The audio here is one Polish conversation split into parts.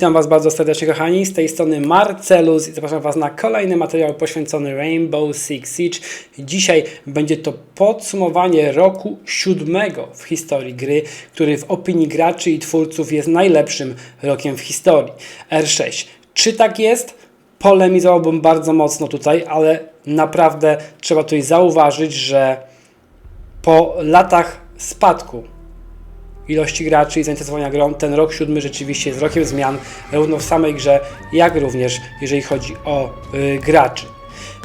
Witam Was bardzo serdecznie, kochani. Z tej strony Marcelus i zapraszam Was na kolejny materiał poświęcony Rainbow Six Siege. Dzisiaj będzie to podsumowanie roku siódmego w historii gry, który w opinii graczy i twórców jest najlepszym rokiem w historii. R6. Czy tak jest? Polemizowałbym bardzo mocno tutaj, ale naprawdę trzeba tutaj zauważyć, że po latach spadku ilości graczy i zainteresowania grą, ten rok siódmy rzeczywiście jest rokiem zmian, zarówno w samej grze, jak również jeżeli chodzi o y, graczy.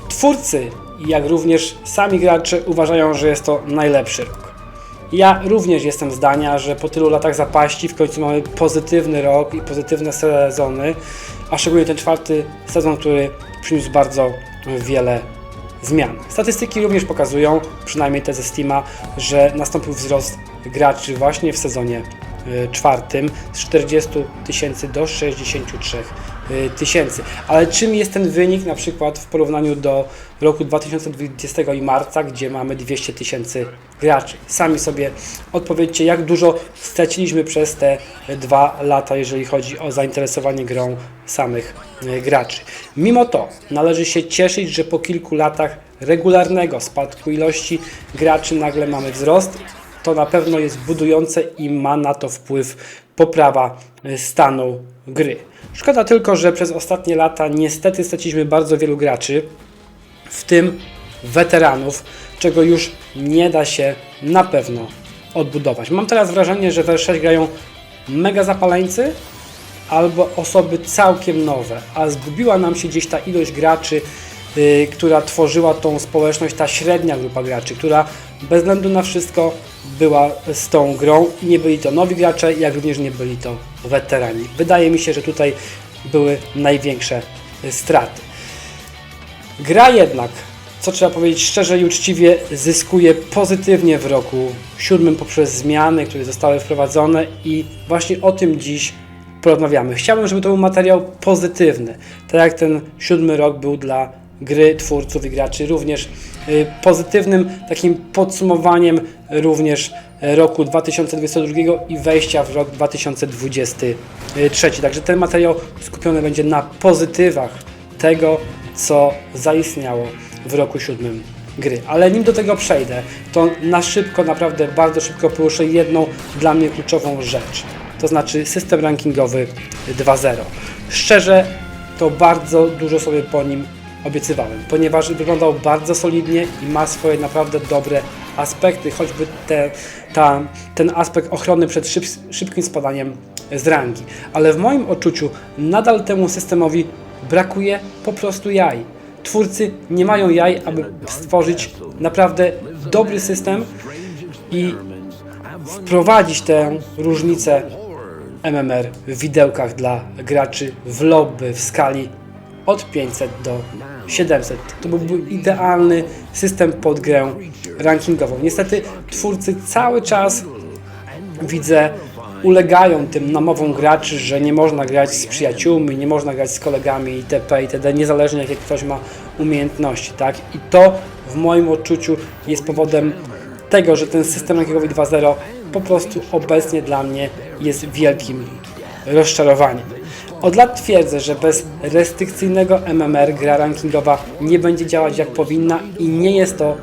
Twórcy, jak również sami gracze uważają, że jest to najlepszy rok. Ja również jestem zdania, że po tylu latach zapaści w końcu mamy pozytywny rok i pozytywne sezony, a szczególnie ten czwarty sezon, który przyniósł bardzo wiele zmian. Statystyki również pokazują, przynajmniej te ze Steama, że nastąpił wzrost graczy właśnie w sezonie y, czwartym z 40 tysięcy do 63 y, tysięcy. Ale czym jest ten wynik na przykład w porównaniu do roku 2020 i marca, gdzie mamy 200 tysięcy graczy? Sami sobie odpowiedzcie, jak dużo straciliśmy przez te dwa lata, jeżeli chodzi o zainteresowanie grą samych y, graczy. Mimo to należy się cieszyć, że po kilku latach regularnego spadku ilości graczy nagle mamy wzrost to na pewno jest budujące i ma na to wpływ poprawa y, stanu gry. Szkoda tylko, że przez ostatnie lata niestety straciliśmy bardzo wielu graczy, w tym weteranów, czego już nie da się na pewno odbudować. Mam teraz wrażenie, że w R6 grają mega zapaleńcy albo osoby całkiem nowe, a zgubiła nam się gdzieś ta ilość graczy, która tworzyła tą społeczność, ta średnia grupa graczy, która bez względu na wszystko była z tą grą i nie byli to nowi gracze, jak również nie byli to weterani. Wydaje mi się, że tutaj były największe y, straty. Gra jednak, co trzeba powiedzieć szczerze i uczciwie, zyskuje pozytywnie w roku siódmym poprzez zmiany, które zostały wprowadzone i właśnie o tym dziś porozmawiamy. Chciałbym, żeby to był materiał pozytywny, tak jak ten siódmy rok był dla gry, twórców i graczy, również y, pozytywnym takim podsumowaniem również y, roku 2022 i wejścia w rok 2023. Także ten materiał skupiony będzie na pozytywach tego, co zaistniało w roku siódmym gry. Ale nim do tego przejdę, to na szybko, naprawdę bardzo szybko poruszę jedną dla mnie kluczową rzecz. To znaczy system rankingowy 2.0. Szczerze, to bardzo dużo sobie po nim obiecywałem, ponieważ wyglądał bardzo solidnie i ma swoje naprawdę dobre aspekty, choćby te, ta, ten aspekt ochrony przed szyb, szybkim spadaniem z rangi. Ale w moim odczuciu nadal temu systemowi brakuje po prostu jaj. Twórcy nie mają jaj, aby stworzyć naprawdę dobry system i wprowadzić tę różnicę MMR w widełkach dla graczy w lobby w skali od 500 do 700. To byłby idealny system pod grę rankingową. Niestety twórcy cały czas widzę ulegają tym namowom graczy, że nie można grać z przyjaciółmi, nie można grać z kolegami itp. itd. niezależnie jakie ktoś ma umiejętności, tak? I to w moim odczuciu jest powodem tego, że ten system rankingowy 2.0 po prostu obecnie dla mnie jest wielkim rozczarowaniem. Od lat twierdzę, że bez restrykcyjnego MMR gra rankingowa nie będzie działać jak powinna i nie jest to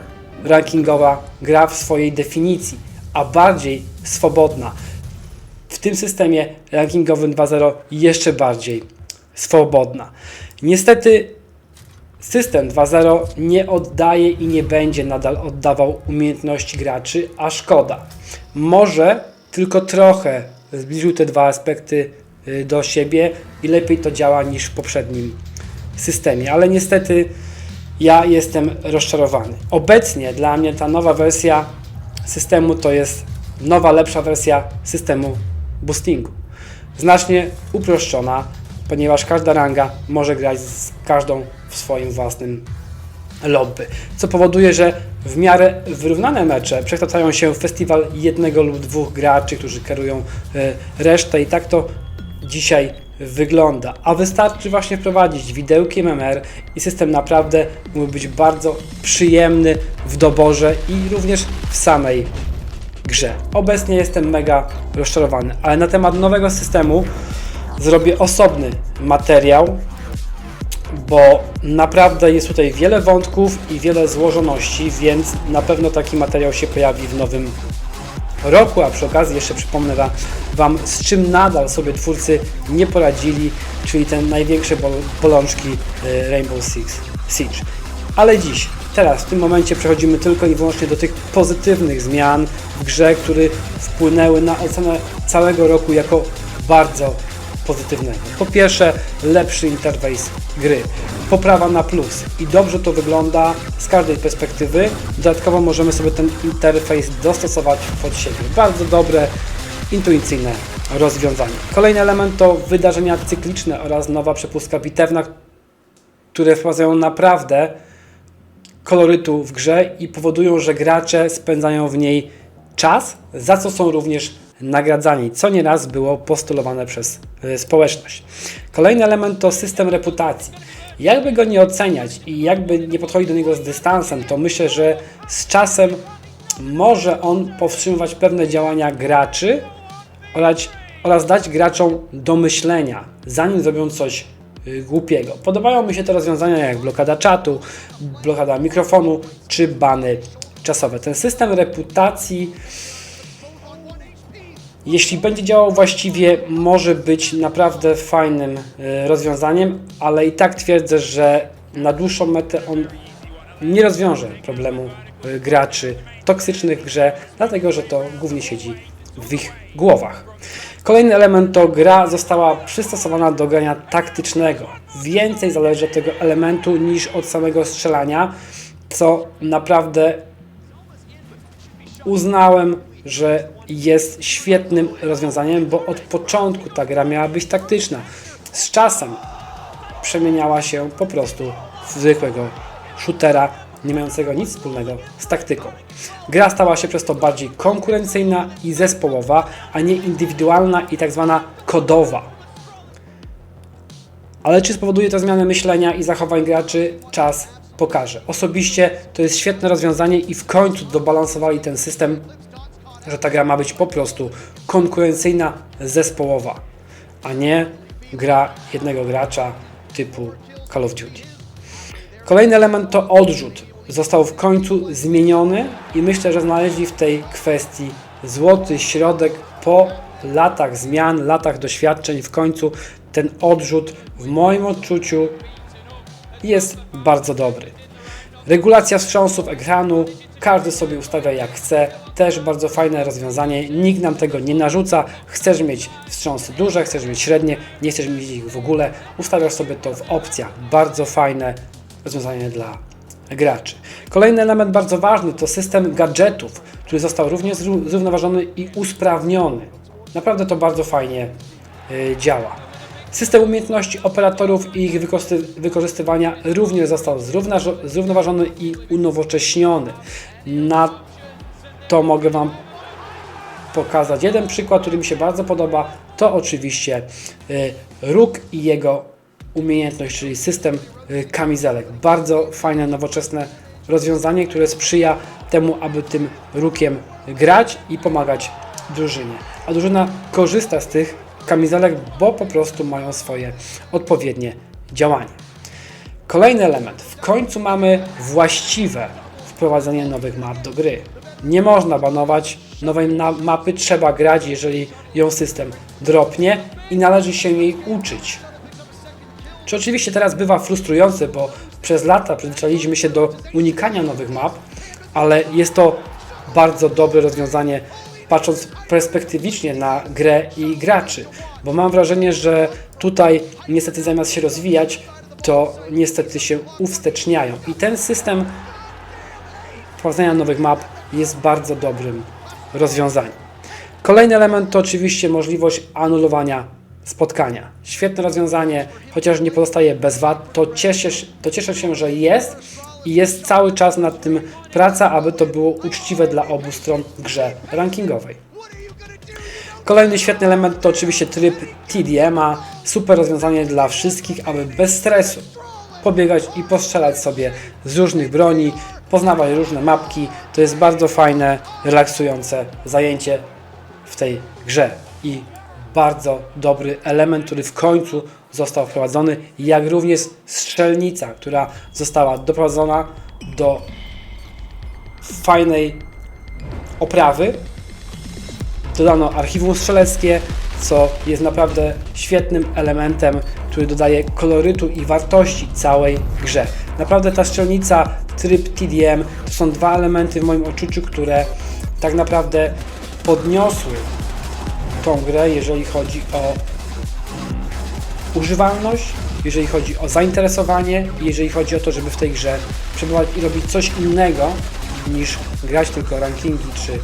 rankingowa gra w swojej definicji, a bardziej swobodna. W tym systemie rankingowym 2.0 jeszcze bardziej swobodna. Niestety system 2.0 nie oddaje i nie będzie nadal oddawał umiejętności graczy, a szkoda. Może tylko trochę zbliżył te dwa aspekty do siebie i lepiej to działa niż w poprzednim systemie, ale niestety ja jestem rozczarowany. Obecnie dla mnie ta nowa wersja systemu to jest nowa, lepsza wersja systemu boostingu. Znacznie uproszczona, ponieważ każda ranga może grać z każdą w swoim własnym lobby, co powoduje, że w miarę wyrównane mecze przekształcają się w festiwal jednego lub dwóch graczy, którzy kierują e, resztę i tak to dzisiaj wygląda. A wystarczy właśnie wprowadzić widełki MMR i system naprawdę mógł być bardzo przyjemny w doborze i również w samej grze. Obecnie jestem mega rozczarowany, ale na temat nowego systemu zrobię osobny materiał, bo naprawdę jest tutaj wiele wątków i wiele złożoności, więc na pewno taki materiał się pojawi w nowym roku, a przy okazji jeszcze przypomnę wa- Wam, z czym nadal sobie twórcy nie poradzili, czyli te największe bol- bolączki y, Rainbow Six Siege. Ale dziś, teraz, w tym momencie przechodzimy tylko i wyłącznie do tych pozytywnych zmian w grze, które wpłynęły na ocenę całego roku jako bardzo pozytywnego. Po pierwsze, lepszy interfejs gry, poprawa na plus i dobrze to wygląda z każdej perspektywy. Dodatkowo możemy sobie ten interfejs dostosować pod siebie. Bardzo dobre, intuicyjne rozwiązanie. Kolejny element to wydarzenia cykliczne oraz nowa przepustka bitewna, które wprowadzają naprawdę kolorytu w grze i powodują, że gracze spędzają w niej czas, za co są również nagradzani, co nieraz było postulowane przez y, społeczność. Kolejny element to system reputacji. Jakby go nie oceniać i jakby nie podchodzić do niego z dystansem, to myślę, że z czasem może on powstrzymywać pewne działania graczy oraz, oraz dać graczom do myślenia, zanim zrobią coś y, głupiego. Podobają mi się te rozwiązania jak blokada czatu, blokada mikrofonu czy bany czasowe. Ten system reputacji, jeśli będzie działał właściwie, może być naprawdę fajnym y, rozwiązaniem, ale i tak twierdzę, że na dłuższą metę on nie rozwiąże problemu y, graczy toksycznych grze, dlatego że to głównie siedzi w ich głowach. Kolejny element to gra została przystosowana do grania taktycznego. Więcej zależy od tego elementu niż od samego strzelania, co naprawdę uznałem, że jest świetnym rozwiązaniem, bo od początku ta gra miała być taktyczna. Z czasem przemieniała się po prostu w zwykłego shootera, nie mającego nic wspólnego z taktyką. Gra stała się przez to bardziej konkurencyjna i zespołowa, a nie indywidualna i tak zwana kodowa. Ale czy spowoduje to zmianę myślenia i zachowań graczy? Czas pokaże. Osobiście to jest świetne rozwiązanie i w końcu dobalansowali ten system, że ta gra ma być po prostu konkurencyjna, zespołowa, a nie gra jednego gracza typu Call of Duty. Kolejny element to odrzut. Został w końcu zmieniony i myślę, że znaleźli w tej kwestii złoty środek po latach zmian, latach doświadczeń. W końcu ten odrzut w moim odczuciu jest bardzo dobry. Regulacja wstrząsów ekranu, każdy sobie ustawia jak chce, też bardzo fajne rozwiązanie, nikt nam tego nie narzuca, chcesz mieć wstrząsy duże, chcesz mieć średnie, nie chcesz mieć ich w ogóle, ustawiasz sobie to w opcjach, bardzo fajne rozwiązanie dla graczy. Kolejny element bardzo ważny to system gadżetów, który został również zró- zrównoważony i usprawniony. Naprawdę to bardzo fajnie y, działa. System umiejętności operatorów i ich wykorzystywania również został zrównoważony i unowocześniony. Na to mogę Wam pokazać jeden przykład, który mi się bardzo podoba. To oczywiście y, róg i jego umiejętność, czyli system y, kamizelek. Bardzo fajne, nowoczesne rozwiązanie, które sprzyja temu, aby tym rukiem grać i pomagać drużynie. A drużyna korzysta z tych kamizelek, bo po prostu mają swoje odpowiednie działanie. Kolejny element. W końcu mamy właściwe wprowadzenie nowych map do gry. Nie można banować nowej mapy, trzeba grać, jeżeli ją system dropnie i należy się jej uczyć. Czy oczywiście teraz bywa frustrujące, bo przez lata przyzwyczailiśmy się do unikania nowych map, ale jest to bardzo dobre rozwiązanie, patrząc perspektywicznie na grę i graczy, bo mam wrażenie, że tutaj niestety zamiast się rozwijać, to niestety się uwsteczniają. I ten system wprowadzania nowych map jest bardzo dobrym rozwiązaniem. Kolejny element to oczywiście możliwość anulowania spotkania. Świetne rozwiązanie, chociaż nie pozostaje bez wad, to to cieszę się, że jest i jest cały czas nad tym praca, aby to było uczciwe dla obu stron grze rankingowej. Kolejny świetny element to oczywiście tryb TDM-a. Super rozwiązanie dla wszystkich, aby bez stresu pobiegać i postrzelać sobie z różnych broni, poznawać różne mapki. To jest bardzo fajne, relaksujące zajęcie w tej grze i bardzo dobry element, który w końcu został wprowadzony, jak również strzelnica, która została doprowadzona do fajnej oprawy. Dodano archiwum strzeleckie, co jest naprawdę świetnym elementem, który dodaje kolorytu i wartości całej grze. Naprawdę ta strzelnica, tryb TDM to są dwa elementy w moim odczuciu, które tak naprawdę podniosły tą grę, jeżeli chodzi o używalność, jeżeli chodzi o zainteresowanie i jeżeli chodzi o to, żeby w tej grze przebywać i robić coś innego niż grać tylko rankingi czy y,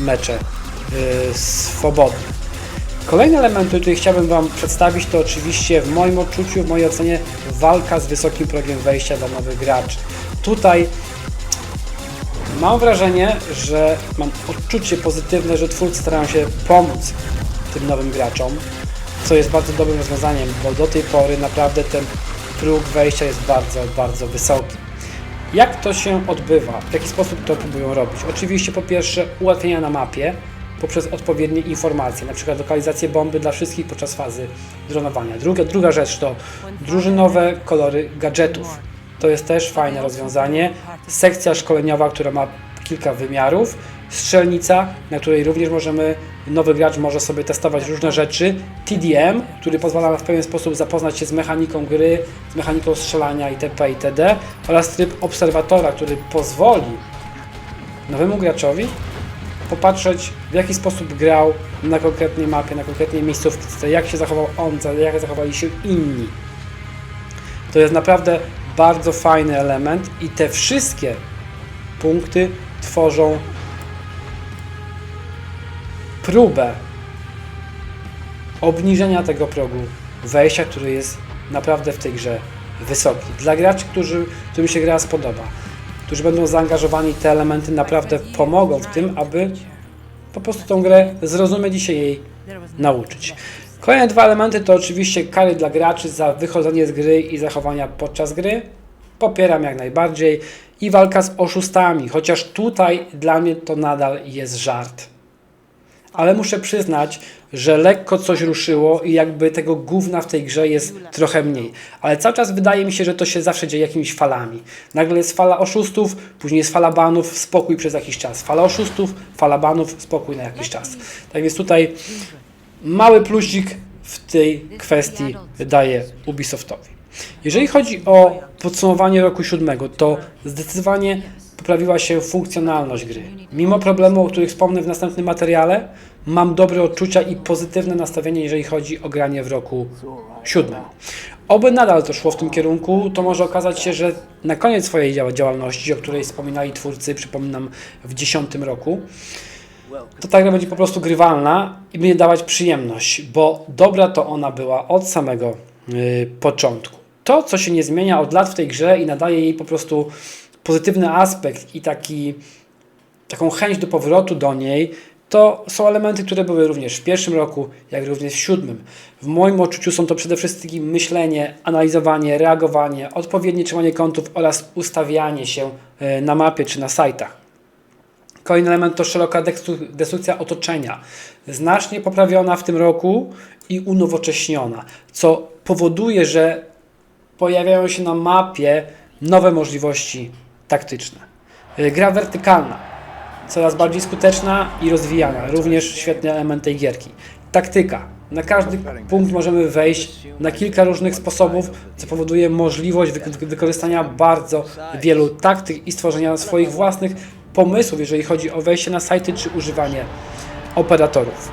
mecze y, swobodne. Kolejny element, który chciałbym Wam przedstawić, to oczywiście w moim odczuciu, w mojej ocenie walka z wysokim progiem wejścia dla nowych graczy. Tutaj mam wrażenie, że mam odczucie pozytywne, że twórcy starają się pomóc tym nowym graczom, co jest bardzo dobrym rozwiązaniem, bo do tej pory naprawdę ten próg wejścia jest bardzo, bardzo wysoki. Jak to się odbywa? W jaki sposób to próbują robić? Oczywiście po pierwsze ułatwienia na mapie poprzez odpowiednie informacje, na przykład lokalizację bomby dla wszystkich podczas fazy dronowania. Druga, druga rzecz to drużynowe kolory gadżetów. To jest też fajne rozwiązanie. Sekcja szkoleniowa, która ma kilka wymiarów. Strzelnica, na której również możemy, nowy gracz może sobie testować różne rzeczy. TDM, który pozwala w pewien sposób zapoznać się z mechaniką gry, z mechaniką strzelania itp. itd. Oraz tryb obserwatora, który pozwoli nowemu graczowi popatrzeć w jaki sposób grał na konkretnej mapie, na konkretnej miejscówce, jak się zachował on, jak zachowali się inni. To jest naprawdę bardzo fajny element i te wszystkie punkty tworzą próbę obniżenia tego progu wejścia, który jest naprawdę w tej grze wysoki. Dla graczy, którzy, którym się gra spodoba, którzy będą zaangażowani, te elementy naprawdę pomogą w tym, aby po prostu tą grę zrozumieć i się jej nauczyć. Kolejne dwa elementy to oczywiście kary dla graczy za wychodzenie z gry i zachowania podczas gry. Popieram jak najbardziej. I walka z oszustami, chociaż tutaj dla mnie to nadal jest żart. Ale muszę przyznać, że lekko coś ruszyło i jakby tego gówna w tej grze jest trochę mniej. Ale cały czas wydaje mi się, że to się zawsze dzieje jakimiś falami. Nagle jest fala oszustów, później jest fala banów, spokój przez jakiś czas. Fala oszustów, fala banów, spokój na jakiś czas. Tak więc tutaj mały plusik w tej kwestii daje Ubisoftowi. Jeżeli chodzi o podsumowanie roku siódmego, to zdecydowanie poprawiła się funkcjonalność gry. Mimo problemów, o których wspomnę w następnym materiale, mam dobre odczucia i pozytywne nastawienie, jeżeli chodzi o granie w roku siódmym. Oby nadal to szło w tym kierunku, to może okazać się, że na koniec swojej dział- działalności, o której wspominali twórcy, przypominam, w dziesiątym roku, to ta gra będzie po prostu grywalna i będzie dawać przyjemność, bo dobra to ona była od samego y, początku. To, co się nie zmienia od lat w tej grze i nadaje jej po prostu pozytywny aspekt i taki, taką chęć do powrotu do niej, to są elementy, które były również w pierwszym roku, jak również w siódmym. W moim odczuciu są to przede wszystkim myślenie, analizowanie, reagowanie, odpowiednie trzymanie kątów oraz ustawianie się y, na mapie czy na sajtach. Kolejny element to szeroka destrukcja otoczenia. Znacznie poprawiona w tym roku i unowocześniona, co powoduje, że pojawiają się na mapie nowe możliwości taktyczne. Y, Gra wertykalna, coraz bardziej skuteczna i rozwijana, również świetny element tej gierki. Taktyka. Na każdy punkt możemy wejść na kilka różnych sposobów, co powoduje możliwość wyk- wykorzystania bardzo wielu taktyk i stworzenia swoich własnych pomysłów, jeżeli chodzi o wejście na sajty czy używanie operatorów.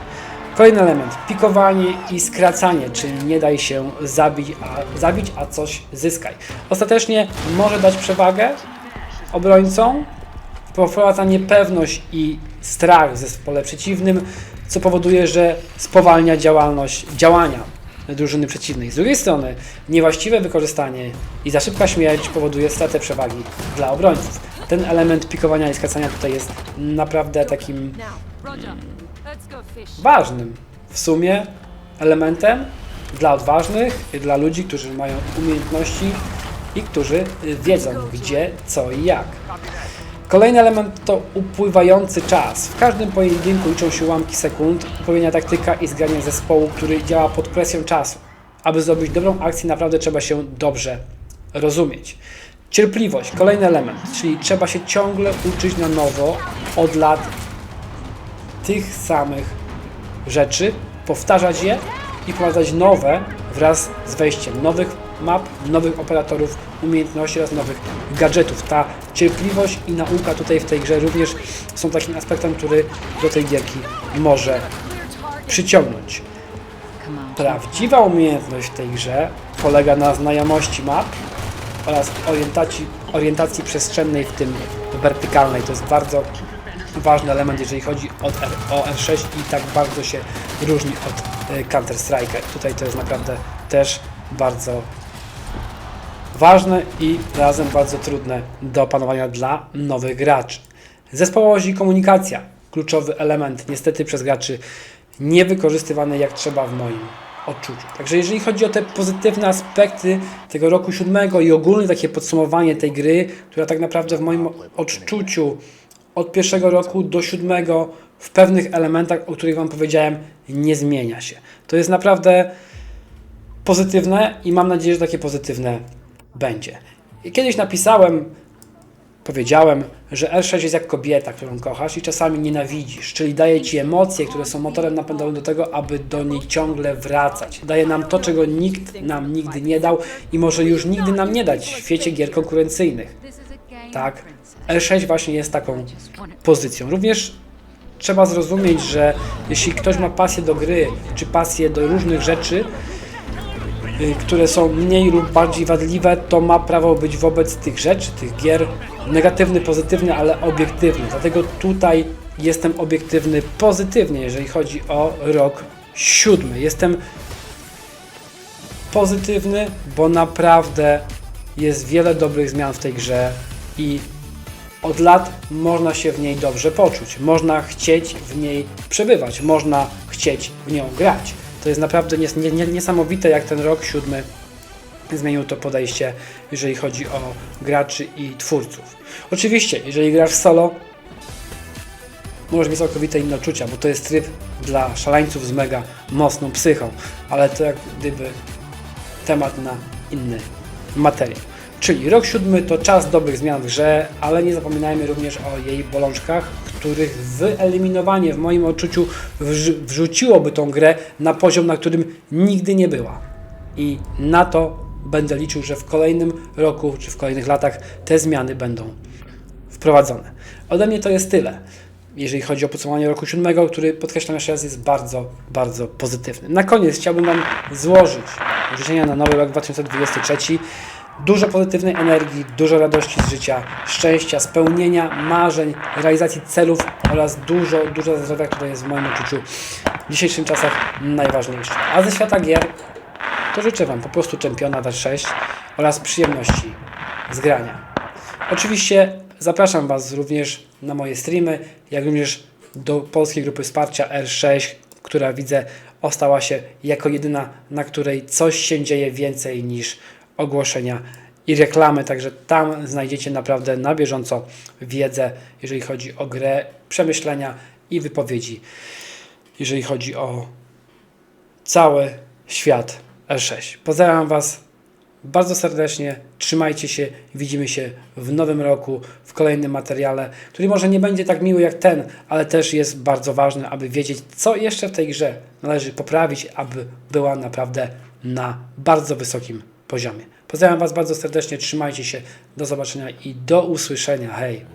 Kolejny element, pikowanie i skracanie, czyli nie daj się zabić, a, zabić, a coś zyskaj. Ostatecznie może dać przewagę obrońcom, wprowadza niepewność i strach w zespole przeciwnym, co powoduje, że spowalnia działalność, działania drużyny przeciwnej. Z drugiej strony, niewłaściwe wykorzystanie i za szybka śmierć powoduje stratę przewagi dla obrońców. Ten element pikowania i skracania tutaj jest naprawdę takim Ważnym w sumie elementem dla odważnych, dla ludzi, którzy mają umiejętności i którzy y, wiedzą gdzie, co i jak. Kolejny element to upływający czas. W każdym pojedynku liczą się ułamki sekund, odpowiednia taktyka i zgranie zespołu, który działa pod presją czasu. Aby zrobić dobrą akcję, naprawdę trzeba się dobrze rozumieć. Cierpliwość, kolejny element, czyli trzeba się ciągle uczyć na nowo od lat tych samych rzeczy, powtarzać je i wprowadzać nowe wraz z wejściem nowych map, nowych operatorów, umiejętności oraz nowych gadżetów. Ta cierpliwość i nauka tutaj w tej grze również są takim aspektem, który do tej gierki może przyciągnąć. Prawdziwa umiejętność w tej grze polega na znajomości map oraz orientacji, orientacji przestrzennej, w tym wertykalnej. To jest bardzo ważny element, jeżeli chodzi o R6 i tak bardzo się różni od y, Counter-Strike'a. Tutaj to jest naprawdę też bardzo ważne i razem bardzo trudne do opanowania dla nowych graczy. Zespołowość i komunikacja. Kluczowy element, niestety przez graczy niewykorzystywany jak trzeba w moim odczuciu. Także jeżeli chodzi o te pozytywne aspekty tego roku siódmego i ogólnie takie podsumowanie tej gry, która tak naprawdę w moim odczuciu od pierwszego roku do siódmego w pewnych elementach, o których Wam powiedziałem, nie zmienia się. To jest naprawdę pozytywne i mam nadzieję, że takie pozytywne będzie. I kiedyś napisałem, powiedziałem, że R6 jest jak kobieta, którą kochasz i czasami nienawidzisz, czyli daje Ci emocje, które są motorem napędowym do tego, aby do niej ciągle wracać. Daje nam to, czego nikt nam nigdy nie dał i może już nigdy nam nie dać w świecie gier konkurencyjnych. Tak, R6 właśnie jest taką pozycją. Również trzeba zrozumieć, że jeśli ktoś ma pasję do gry, czy pasję do różnych rzeczy, y, które są mniej lub bardziej wadliwe, to ma prawo być wobec tych rzeczy, tych gier negatywny, pozytywny, ale obiektywny. Dlatego tutaj jestem obiektywny pozytywnie, jeżeli chodzi o rok siódmy. Jestem pozytywny, bo naprawdę jest wiele dobrych zmian w tej grze i od lat można się w niej dobrze poczuć. Można chcieć w niej przebywać, można chcieć w nią grać. To jest naprawdę nies nie, nie, niesamowite, jak ten rok siódmy zmienił to podejście, jeżeli chodzi o graczy i twórców. Oczywiście, jeżeli grasz solo, możesz mieć całkowite inne odczucia, bo to jest tryb dla szaleńców z mega mocną psychą, ale to jak gdyby temat na inny materiał. Czyli rok siódmy to czas dobrych zmian w grze, ale nie zapominajmy również o jej bolączkach, których wyeliminowanie w moim odczuciu wrz- wrzuciłoby tą grę na poziom, na którym nigdy nie była. I na to będę liczył, że w kolejnym roku czy w kolejnych latach te zmiany będą wprowadzone. Ode mnie to jest tyle, jeżeli chodzi o podsumowanie roku siódmego, który podkreślam jeszcze raz jest bardzo, bardzo pozytywny. Na koniec chciałbym Wam złożyć życzenia na nowy rok 2023. Dużo pozytywnej energii, dużo radości z życia, szczęścia, spełnienia marzeń, realizacji celów oraz dużo, dużo zdrowia, które jest w moim odczuciu w dzisiejszych czasach najważniejsze. A ze świata gier to życzę Wam po prostu czempiona R6 oraz przyjemności z grania. Oczywiście zapraszam Was również na moje streamy, jak również do polskiej grupy wsparcia R6, która widzę ostała się jako jedyna, na której coś się dzieje więcej niż ogłoszenia i reklamy, także tam znajdziecie naprawdę na bieżąco wiedzę, jeżeli chodzi o grę, przemyślenia i wypowiedzi, jeżeli chodzi o cały świat R6. Pozdrawiam Was bardzo serdecznie, trzymajcie się, widzimy się w nowym roku, w kolejnym materiale, który może nie będzie tak miły jak ten, ale też jest bardzo ważny, aby wiedzieć, co jeszcze w tej grze należy poprawić, aby była naprawdę na bardzo wysokim poziomie. Pozdrawiam Was bardzo serdecznie, trzymajcie się, do zobaczenia i do usłyszenia. Hej!